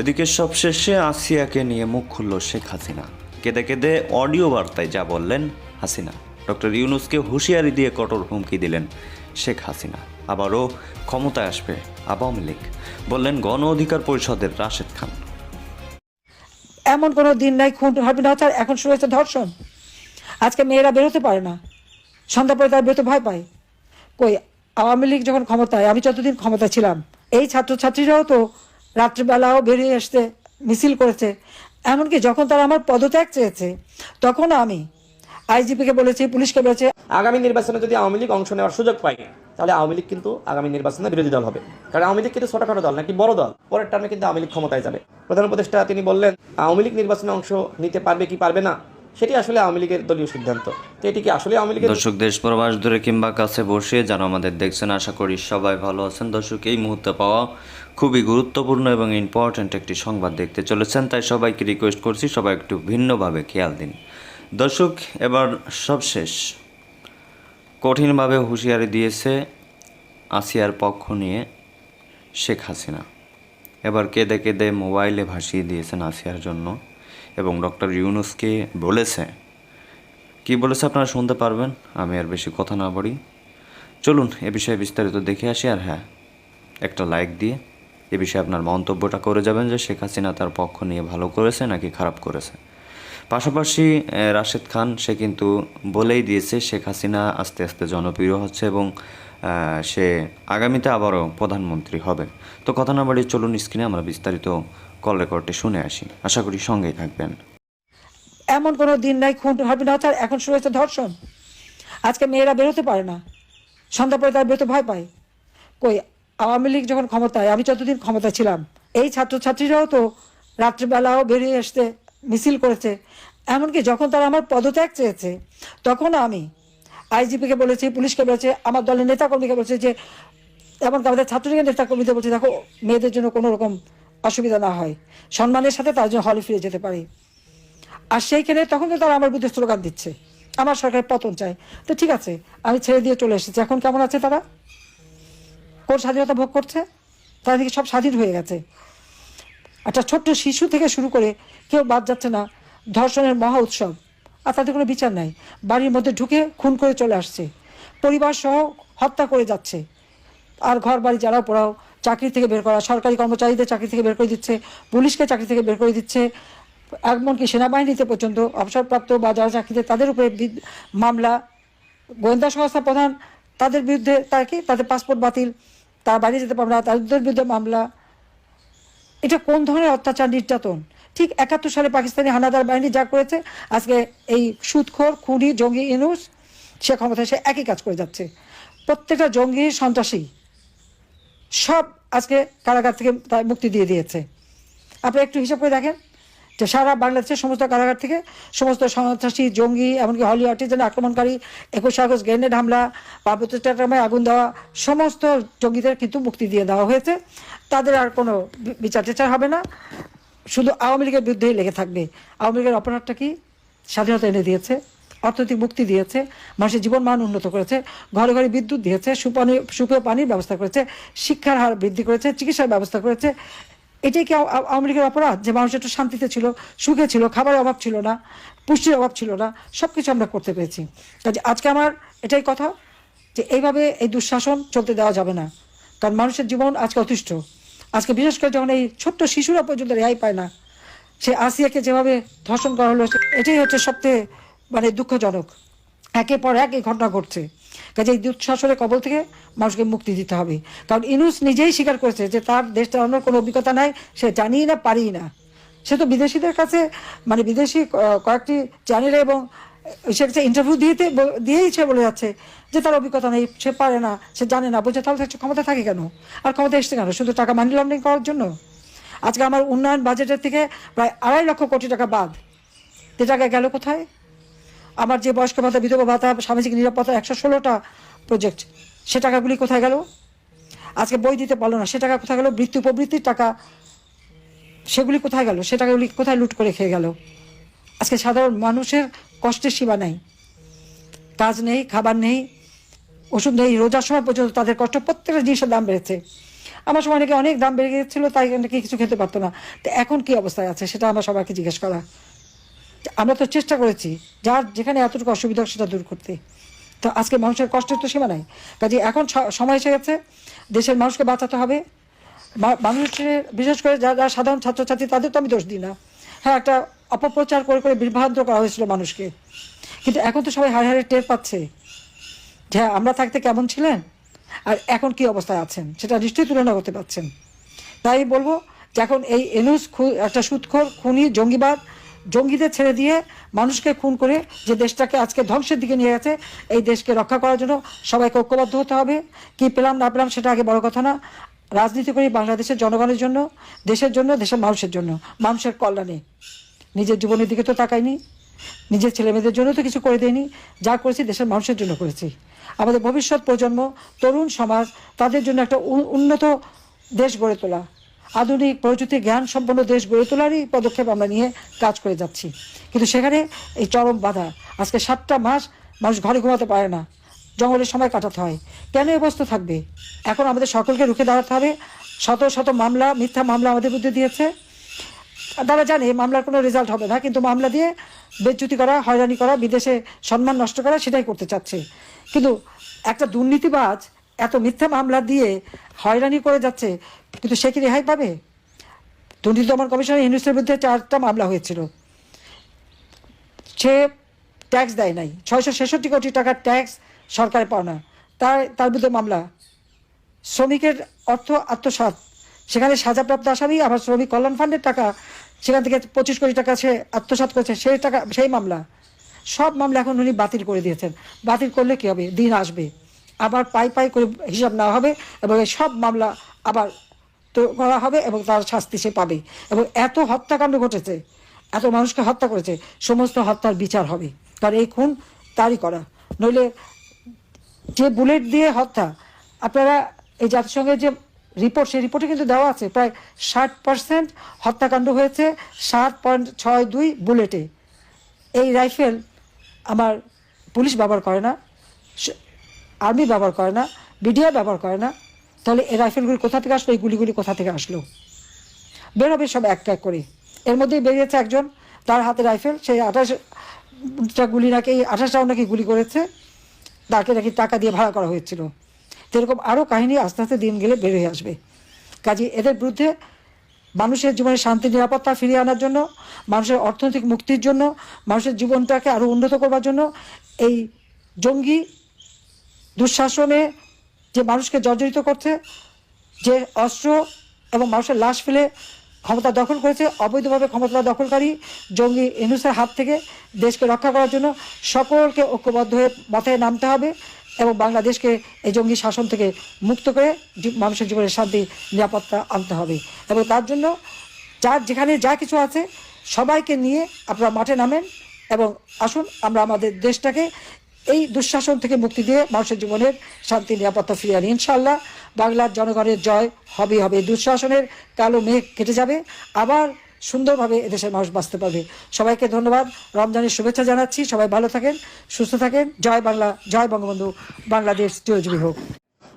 এদিকে সবশেষে আসিয়াকে নিয়ে মুখ খুলল শেখ হাসিনা। কেঁদে কেঁদে অডিও বার্তায় যা বললেন হাসিনা। ডক্টর ইউনুসকে হুঁশিয়ারি দিয়ে কঠোর হুমকি দিলেন শেখ হাসিনা। আবারও ক্ষমতায় আসবে আওয়ামী লীগ, বললেন গণ অধিকার পরিষদের রাশেদ খান। এমন কোনো দিন নাই, খুন তার এখন শুরু হয়েছে ধর্ষণ। আজকে মেয়েরা বেরোতে পারে না, সন্ধ্যা পরে তারা বেরোতে ভয় পায়। কই, আওয়ামী লীগ যখন ক্ষমতায়, আমি যতদিন ক্ষমতা ছিলাম, এই ছাত্রছাত্রীরাও তো রাত্রিবেলাও বেরিয়ে আসতে মিছিল করেছে। এমনকি যখন তারা আমার পদত্যাগ চেয়েছে তখন আমি আইজিপিকে বলেছি, পুলিশকে বলেছে, আগামী নির্বাচনে যদি আওয়ামী লীগ অংশ নেওয়ার সুযোগ পায়, তাহলে আওয়ামী লীগ কিন্তু আগামী নির্বাচনে বিরোধী দল হবে। কারণ আওয়ামী লীগ কিন্তু ছোটখাটো দল, নাকি বড় দল। পরের টার্মে কিন্তু আওয়ামী লীগ ক্ষমতায় যাবে। প্রধান উপদেষ্টা তিনি বললেন, আওয়ামী লীগ নির্বাচনে অংশ নিতে পারবে কি পারবে না? সেটি আসলে আওয়ামী লীগের দলীয় সিদ্ধান্ত। তো এটি কি আসলে আওয়ামী লীগের দর্শক দেশ প্রবাস দূরে কিংবা কাছে বসে যারা আমাদের দেখছেন, আশা করি সবাই ভালো আছেন। দর্শক, এই মুহূর্তে পাওয়া খুবই গুরুত্বপূর্ণ এবং ইম্পর্ট্যান্ট একটি সংবাদ দেখতে চলেছেন, তাই সবাইকে রিকোয়েস্ট করছি সবাই একটু ভিন্নভাবে খেয়াল দিন। দর্শক, এবার সবশেষ, কঠিনভাবে হুঁশিয়ারি দিয়েছে আসিয়ার পক্ষ নিয়ে শেখ হাসিনা। এবার কেঁদে কেঁদে মোবাইলে ভাসিয়ে দিয়েছেন আসিয়ার জন্য। এবং ডক্টর ইউনুসকে বলেছে। কি বলেছে আপনারা শুনতে পারবেন? আমি আর বেশি কথা না বলি। চলুন, এ বিষয়ে বিস্তারিত দেখে আসি। আর হ্যাঁ একটা লাইক দিয়ে এ বিষয়ে আপনার মন্তব্যটা করে যাবেন যে শেখ হাসিনা তার পক্ষ নিয়ে ভালো করেছে নাকি খারাপ করেছে। পাশাপাশি রাশেদ খান, সে কিন্তু বলেই দিয়েছে শেখ হাসিনা আস্তে আস্তে জনপ্রিয় হচ্ছে এবং সে আগামীতে আবারও প্রধানমন্ত্রী হবে। তো কথা না বাড়িয়ে চলুন স্ক্রিনে আমরা বিস্তারিত কল রেকর্ডটি শুনে আসি। আশা করি সঙ্গেই থাকবেন। এমন কোনো দিন নাই খুন হবে না, তার এখন শুরু হয়েছে ধর্ষণ। আজকে মেয়েরা বেরোতে পারে না। সন্ধ্যা পরে তারা বেরোতে ভয় পায়। কই, আওয়ামী লীগ যখন ক্ষমতায়, আমি যতদিন ক্ষমতা ছিলাম, এই ছাত্রছাত্রীরাও তো রাত্রিবেলাও বেরিয়ে আসতে মিছিল করেছে। এমনকি যখন তারা আমার পদত্যাগ চেয়েছে, তখন আমি আইজিপিকে বলেছি, পুলিশকে বলেছে, আমার দলের নেতাকর্মীকে বলেছে যে, এমনকি আমাদের ছাত্রলীগের নেতাকর্মীদের বলছে, দেখো, মেয়েদের জন্য কোনো রকম অসুবিধা না হয়। সম্মানের সাথে তার জন্য হলে ফিরে যেতে পারি। আর সেইখানে তখন তো তারা আমার বিরুদ্ধে স্লোগান দিচ্ছে। আমার সরকারের পতন চাই তো ঠিক আছে, আমি ছেড়ে দিয়ে চলে এসেছি। এখন কেমন আছে তারা? কোন স্বাধীনতা ভোগ করছে? তারা থেকে সব স্বাধীন হয়ে গেছে। একটা ছোট্ট শিশু থেকে শুরু করে কেউ বাদ যাচ্ছে না। ধর্ষণের মহা উৎসব। আর তাদের কোনো বিচার নাই। বাড়ির মধ্যে ঢুকে খুন করে চলে আসছে। পরিবার সহ হত্যা করে যাচ্ছে। আর ঘর বাড়ি যারাও পড়াও চাকরি থেকে বের করা, সরকারি কর্মচারীদের চাকরি থেকে বের করে দিচ্ছে, পুলিশকে চাকরি থেকে বের করে দিচ্ছে, এমনকি সেনাবাহিনীতে পর্যন্ত অবসরপ্রাপ্ত বা যারা চাকরিতে, তাদের উপরে মামলা, গোয়েন্দা সংস্থা প্রধান, তাদের বিরুদ্ধে তার কি? তাদের পাসপোর্ট বাতিল, তারা বাইরে যেতে পারবে না, তাদের বিরুদ্ধে মামলা। এটা কোন ধরনের অত্যাচার নির্যাতন? ঠিক একাত্তর সালে পাকিস্তানি হানাদার বাহিনী যা করেছে, আজকে এই সুদখোর, খুনি, জঙ্গি, ইনুস, সে ক্ষমতায় সে একই কাজ করে যাচ্ছে। প্রত্যেকটা জঙ্গি সন্ত্রাসী। সব আজকে কারাগার থেকে মুক্তি দিয়ে দিয়েছে। আপনি একটু হিসাব করে দেখেন যে সারা বাংলাদেশের সমস্ত কারাগার থেকে সমস্ত সন্ত্রাসী, জঙ্গি, এমনকি হলি আর্টিজেন আক্রমণকারী, একুশ আগস্ট গ্রেনেড হামলা পার্বত্য চট্টগ্রামে আগুন দেওয়া, সমস্ত জঙ্গিদের কিন্তু মুক্তি দিয়ে দেওয়া হয়েছে। তাদের আর কোনো বিচার টিচার হবে না। শুধু আওয়ামী লীগের বিরুদ্ধেই লেগে থাকবে। আওয়ামী লীগের অপরাধটা কি? স্বাধীনতা এনে দিয়েছে। অর্থনৈতিক মুক্তি দিয়েছে, মানুষের জীবন মান উন্নত করেছে ঘরে ঘরে বিদ্যুৎ দিয়েছে, সুপানি, সুপেয় পানির ব্যবস্থা করেছে, শিক্ষার হার বৃদ্ধি করেছে, চিকিৎসার ব্যবস্থা করেছে। এটাই কি আও- আও- আওয়ামী লীগের অপরাধ? যে মানুষ একটু শান্তিতে ছিল, সুখে ছিল, খাবারের অভাব ছিল না, পুষ্টির অভাব ছিল না সব কিছু আমরা করতে পেরেছি। কাজে আজকে আমার এটাই কথা, যে এইভাবে এই দুঃশাসন চলতে দেওয়া যাবে না। কারণ মানুষের জীবন আজকে অতিষ্ঠ। আজকে বিশেষ করে যখন এই ছোট্ট শিশুরা পর্যন্ত রেহাই পায় না, সে আসিয়াকে যেভাবে ধর্ষণ করা হলো, এটাই হচ্ছে সবচেয়ে মানে দুঃখজনক। একের পর এক এই ঘটনা ঘটছে। কাজে এই দুঃশাসনের কবল থেকে মানুষকে মুক্তি দিতে হবে। কারণ ইনুস নিজেই স্বীকার করেছে যে তার দেশ চালানোর কোনো অভিজ্ঞতা নাই, সে জানিই না পারি না। সে তো বিদেশিদের কাছে মানে বিদেশি কয়েকটি চ্যানেলে এবং সে কাছে ইন্টারভিউ দিয়েতে দিয়েই সে বলে যাচ্ছে যে তার অভিজ্ঞতা নেই, সে পারে না, সে জানে না। বলছে, তাহলে ক্ষমতা থাকে কেন? আর ক্ষমতা এসছে কেন? শুধু টাকা মানি লন্ডারিং করার জন্য? আজকে আমার উন্নয়ন বাজেটের থেকে প্রায় আড়াই লক্ষ কোটি টাকা বাদ। যে টাকা গেল কোথায়? আমার যে বয়স্ক ভাতা বিধবা ভাতা সামাজিক নিরাপত্তা একশো ষোলোটা প্রজেক্ট সে টাকাগুলি কোথায় গেল? আজকে বই দিতে পারল না, সে টাকা কোথায় গেল? বৃত্তি, উপবৃত্তির টাকা, সেগুলি কোথায় গেল? সে টাকাগুলি কোথায় লুট করে খেয়ে গেল? আজকে সাধারণ মানুষের কষ্টের সীমা নেই। কাজ নেই, খাবার নেই, ওষুধ নেই, রোজার সময় পর্যন্ত তাদের কষ্ট প্রত্যেকটা জিনিসের দাম বেড়েছে। আমার সময় নাকি অনেক দাম বেড়ে গিয়েছিল, তাই নাকি কিছু খেতে পারতো না। তো এখন কি অবস্থায় আছে, সেটা আমার সবাইকে জিজ্ঞেস করা আমরা তো চেষ্টা করেছি যার যেখানে এতটুকু অসুবিধা সেটা দূর করতে। তো আজকে মানুষের কষ্টের তো সীমা নাই। কাজে এখন সময় এসে গেছে দেশের মানুষকে বাঁচাতে হবে। মানুষের বিশেষ করে যারা যারা সাধারণ ছাত্রছাত্রী তাদের তো আমি দোষ দিই না। হ্যাঁ একটা অপপ্রচার করে করে বিভ্রান্ত করা হয়েছিল মানুষকে। কিন্তু এখন তো সবাই হাড়ে হাড়ে টের পাচ্ছে যে হ্যাঁ, আমরা থাকতে কেমন ছিলেন আর এখন কি অবস্থায় আছেন সেটা নিশ্চয়ই তুলনা করতে পারছেন। তাই বলব যে এখন এই এনুস একটা সুৎখর খুনি জঙ্গিবাদ জঙ্গিদের ছেড়ে দিয়ে মানুষকে খুন করে যে দেশটাকে আজকে ধ্বংসের দিকে নিয়ে গেছে, এই দেশকে রক্ষা করার জন্য সবাইকে ঐক্যবদ্ধ হতে হবে। কি পেলাম, না পেলাম সেটা আগে বড় কথা না। রাজনীতি করি বাংলাদেশের জনগণের জন্য, দেশের জন্য, দেশের মানুষের জন্য, মানুষের কল্যাণে। নিজের জীবনের দিকে তো তাকাইনি, নিজের ছেলেমেয়েদের জন্য তো কিছু করে দেয়নি, যা করেছি দেশের মানুষের জন্য করেছি। আমাদের ভবিষ্যৎ প্রজন্ম, তরুণ সমাজ, তাদের জন্য একটা উন্নত দেশ গড়ে তোলা। আধুনিক প্রযুক্তি জ্ঞান সম্পন্ন দেশ গড়ে তোলারই পদক্ষেপ আমরা নিয়ে কাজ করে যাচ্ছি। কিন্তু সেখানে এই চরম বাধা। আজকে সাতটা মাস মানুষ ঘরে ঘুমাতে পারে না। জঙ্গলের সময় কাটাতে হয়। কেন অবস্থা থাকবে? এখন আমাদের সকলকে রুখে দাঁড়াতে হবে। শত শত মামলা, মিথ্যা মামলা আমাদের বিরুদ্ধে দিয়েছে। তারা জানে মামলার কোনো রেজাল্ট হবে না। কিন্তু মামলা দিয়ে বেজ্জুতি করা, হয়রানি করা, বিদেশে সম্মান নষ্ট করা, সেটাই করতে চাচ্ছে। কিন্তু একটা দুর্নীতিবাজ এত মিথ্যা মামলা দিয়ে হয়রানি করে যাচ্ছে, কিন্তু সে কি রেহাই পাবে? দুর্নীতি দমন কমিশনের ইউনিসের বিরুদ্ধে চারটা মামলা হয়েছিল। সে ট্যাক্স দেয় নাই। ছয়শো ছেষট্টি কোটি টাকার ট্যাক্স সরকারে পাওনা তার তার বিরুদ্ধে মামলা। শ্রমিকের অর্থ আত্মসাৎ। সেখানে সাজাপ্রাপ্ত আসামি, আবার শ্রমিক কল্যাণ ফান্ডের টাকা, সেখান থেকে পঁচিশ কোটি টাকা সে আত্মসাৎ করেছে, সেই টাকা, সেই মামলা। সব মামলা এখন উনি বাতিল করে দিয়েছেন। বাতিল করলে কি হবে? দিন আসবে। আবার পাই পাই করে হিসাব নেওয়া হবে এবং সব মামলা আবার তো করা হবে এবং তার শাস্তি সে পাবে। এবং এত হত্যাকাণ্ড ঘটেছে, এত মানুষকে হত্যা করেছে, সমস্ত হত্যার বিচার হবে। কারণ এই খুন তারই করা। নইলে যে বুলেট দিয়ে হত্যা, আপনারা এই জাতিসংঘের যে রিপোর্ট, সেই রিপোর্টে কিন্তু দেওয়া আছে, প্রায় ষাট পার্সেন্ট হত্যাকাণ্ড হয়েছে, সাত পয়েন্ট ছয় দুই বুলেটে। এই রাইফেল আমার পুলিশ ব্যবহার করে না। আর্মি ব্যবহার করে না বিডিআর ব্যবহার করে না, তাহলে এই রাইফেলগুলি কোথা থেকে আসলো, এই গুলিগুলি কোথা থেকে আসলো? বেরোবে সব এক এক করে। এর মধ্যেই বেরিয়েছে একজন, তার হাতে রাইফেল, সেই আঠাশটা গুলি নাকি আঠাশটাও নাকি গুলি করেছে, তাকে নাকি টাকা দিয়ে ভাড়া করা হয়েছিল। এরকম আরও কাহিনী আস্তে আস্তে দিন গেলে বের হয়ে আসবে। কাজে এদের বিরুদ্ধে মানুষের জীবনে শান্তি, নিরাপত্তা ফিরিয়ে আনার জন্য, মানুষের অর্থনৈতিক মুক্তির জন্য, মানুষের জীবনটাকে আরও উন্নত করবার জন্য এই জঙ্গি দুঃশাসনে যে মানুষকে জর্জরিত করছে, যে অস্ত্র এবং মানুষের লাশ ফেলে ক্ষমতা দখল করেছে, অবৈধভাবে ক্ষমতা দখলকারী জঙ্গি এনুসের হাত থেকে দেশকে রক্ষা করার জন্য সকলকে ঐক্যবদ্ধ হয়ে মাথায় নামতে হবে এবং বাংলাদেশকে এই জঙ্গি শাসন থেকে মুক্ত করে মানুষের জীবনে শান্তি, নিরাপত্তা আনতে হবে। এবং তার জন্য যার যেখানে যা কিছু আছে সবাইকে নিয়ে আপনারা মাঠে নামেন এবং আসুন, আমরা আমাদের দেশটাকে এই দুঃশাসন থেকে মুক্তি দিয়ে মানুষের জীবনের শান্তি, নিরাপত্তা ফিরিয়ে আনি। ইনশাল্লাহ বাংলার জনগণের জয় হবে। হবে দুঃশাসনের কালো মেঘ কেটে যাবে, আবার সুন্দরভাবে এদেশের মানুষ বাঁচতে পারবে। সবাইকে ধন্যবাদ। রমজানের শুভেচ্ছা জানাচ্ছি। সবাই ভালো থাকেন, সুস্থ থাকেন। জয় বাংলা, জয় বঙ্গবন্ধু, বাংলাদেশ। চিরজীবী হোক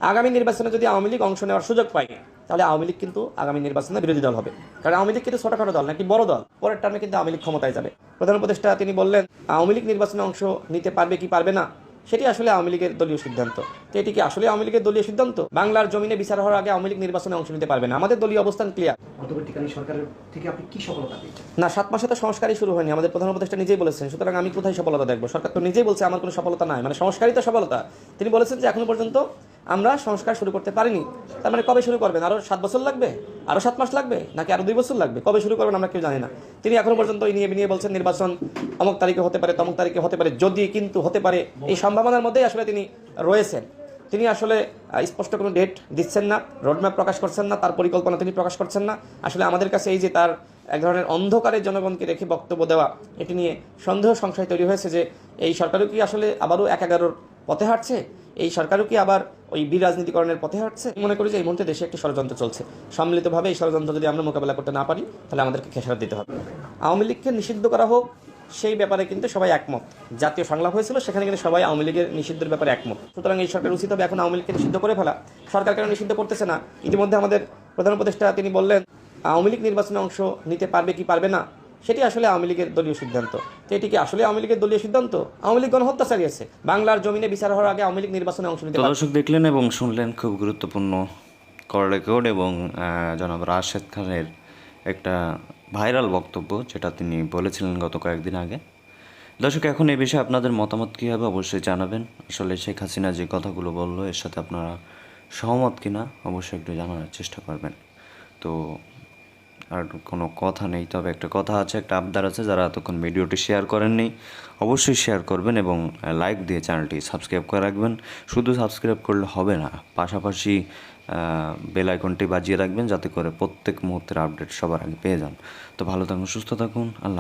আগামী নির্বাচনে যদি আওয়ামী লীগ অংশ নেওয়ার সুযোগ পায় তাহলে আওয়ামী লীগ কিন্তু আগামী নির্বাচনে বিরোধী দল হবে। কারণ আওয়ামী লীগ কিন্তু ছোটখাটো দল নাকি বড় দল। পরের টার্মে কিন্তু আওয়ামী লীগ ক্ষমতায় যাবে। প্রধান উপদেষ্টা তিনি বললেন আওয়ামী লীগ নির্বাচনে অংশ নিতে পারবে কি পারবে না? সেটি আসলে আওয়ামী লীগের দলীয় সিদ্ধান্ত। তো এটি কি আসলে আওয়ামী লীগের দলীয় সিদ্ধান্ত? বাংলার জমিনে বিচার হওয়ার আগে আওয়ামী লীগ নির্বাচনে অংশ নিতে পারবে না। আমাদের দলীয় অবস্থান ক্লিয়ার অন্তর্বর্তীকালীন সরকারের থেকে আপনি কি সফলতা না সাত মাসে তো সংস্কারই শুরু হয়নি। আমাদের প্রধান উপদেষ্টা নিজেই বলেছেন সুতরাং আমি কোথায় সফলতা দেখব? সরকার তো নিজেই বলছে আমার কোনো সফলতা নাই। মানে সংস্কারই তো সফলতা। তিনি বলেছেন যে এখনও পর্যন্ত আমরা সংস্কার শুরু করতে পারিনি। তার মানে কবে শুরু করবেন? আরও সাত বছর লাগবে? আরও সাত মাস লাগবে? নাকি আরও দুই বছর লাগবে? কবে শুরু করবেন আমরা কেউ জানি না। তিনি এখনও পর্যন্ত এই নিয়ে নিয়ে বলছেন নির্বাচন অমুক তারিখে হতে পারে, তমুক তারিখে হতে পারে, যদি কিন্তু হতে পারে, এই সম্ভাবনার মধ্যেই আসলে তিনি রয়েছেন। তিনি আসলে স্পষ্ট কোনো ডেট দিচ্ছেন না রোডম্যাপ প্রকাশ করছেন না, তার পরিকল্পনা তিনি প্রকাশ করছেন না। আসলে আমাদের কাছে এই যে তার এক ধরনের অন্ধকারের জনগণকে রেখে বক্তব্য দেওয়া, এটি নিয়ে সন্দেহ সংশয় তৈরি হয়েছে যে এই সরকারও কি আসলে আবারও এক এগারোর পথে হাঁটছে? এই সরকারও কি আবার ওই বীর রাজনীতিকরণের পথে হাঁটছে? মনে করি যে এই মুহূর্তে দেশে একটি ষড়যন্ত্র চলছে। সম্মিলিতভাবে এই ষড়যন্ত্র যদি আমরা মোকাবেলা করতে না পারি, তাহলে আমাদেরকে খেসারত দিতে হবে। আওয়ামী লীগকে নিষিদ্ধ করা হোক, সেই ব্যাপারে কিন্তু সবাই একমত। জাতীয় সংলাপ হয়েছিল, সেখানে কিন্তু সবাই আওয়ামী লীগের নিষিদ্ধের ব্যাপারে একমত। সুতরাং এই সরকার উচিত হবে এখন আওয়ামী লীগকে নিষিদ্ধ করে ফেলা। সরকার কেন নিষিদ্ধ করতেছে না? ইতিমধ্যে আমাদের প্রধান উপদেষ্টা তিনি বললেন, আওয়ামী লীগ নির্বাচনে অংশ নিতে পারবে কি পারবে না? সেটি আসলে আওয়ামী লীগের দলীয় সিদ্ধান্ত। তো এটি কি আসলে আওয়ামী লীগের দলীয় সিদ্ধান্ত? আওয়ামী লীগ গণহত্যা চালিয়েছে। বাংলার জমিনে বিচার হওয়ার আগে আওয়ামী লীগ নির্বাচনে অংশ নিতে দর্শক দেখলেন এবং শুনলেন খুব গুরুত্বপূর্ণ কল রেকর্ড এবং জনাব রাশেদ খানের একটা ভাইরাল বক্তব্য যেটা তিনি বলেছিলেন গত কয়েকদিন আগে। দর্শক এখন এই বিষয়ে আপনাদের মতামত কী হবে অবশ্যই জানাবেন। আসলে শেখ হাসিনা যে কথাগুলো বলল এর সাথে আপনারা সহমত কিনা অবশ্যই একটু জানার চেষ্টা করবেন। তো আর কোনো কথা নেই। তবে একটা কথা আছে, একটা আবদার আছে, যারা এতক্ষণ ভিডিওটি শেয়ার করেননি, অবশ্যই শেয়ার করবেন এবং লাইক দিয়ে চ্যানেলটি সাবস্ক্রাইব করে রাখবেন। শুধু সাবস্ক্রাইব করলে হবে না, পাশাপাশি বেল আইকনটি বাজিয়ে রাখবেন যাতে করে প্রত্যেক মুহূর্তের আপডেট সবার আগে পেয়ে যান। তো ভালো থাকুন, সুস্থ থাকুন, আল্লাহ